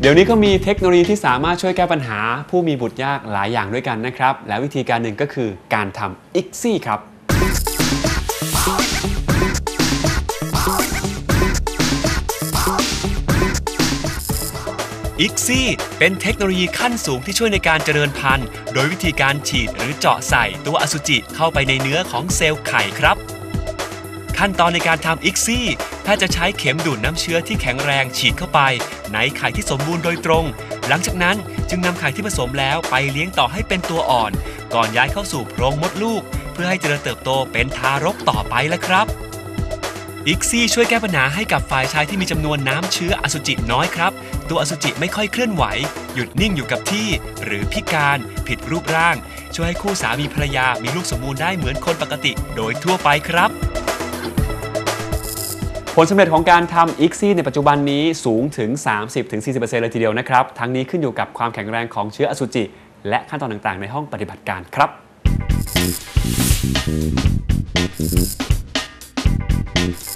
เดี๋ยวนี้ก็มีเทคโนโลยีที่สามารถช่วยแก้ปัญหา ผู้มีบุตรยากหลายอย่างด้วยกันนะครับ และวิธีการหนึ่งก็คือการทำอีกซี่ครับ อิกซี่เป็นเทคโนโลยีขั้นสูงที่ช่วยในการเจริญพันธุ์ โดยวิธีการฉีดหรือเจาะใส่ตัวอสุจิเข้าไปในเนื้อของเซลล์ไข่ครับ ขั้นตอนในการทำอิกซี่แพทย์จะใช้เข็มดูดน้ำเชื้อที่แข็งแรงฉีดเข้าไป ในไข่ที่สมบูรณ์โดยตรง หลังจากนั้นจึงนำไข่ที่ผสมแล้วไปเลี้ยงต่อให้เป็นตัวอ่อน ก่อนย้ายเข้าสู่โพรงมดลูก เพื่อให้เจริญเติบโตเป็นทารกต่อไปแล้วครับ อิกซี่ช่วยแก้ปัญหาให้กับฝ่ายชายที่มีจำนวนน้ำเชื้ออสุจิน้อยครับ ตัวอสุจิไม่ค่อยเคลื่อนไหว หยุดนิ่งอยู่กับที่ หรือพิการผิดรูปร่าง ช่วยให้คู่สามีภรรยามีลูกสมบูรณ์ได้เหมือนคนปกติ โดยทั่วไปครับ ผลสำเร็จของการทำ ICSI ในปัจจุบันนี้สูงถึง 30-40%เลยทีเดียวนะครับ ทั้งนี้ขึ้นอยู่กับความแข็งแรงของเชื้ออสุจิ และขั้นตอนต่างๆ ในห้องปฏิบัติการครับ Thank you.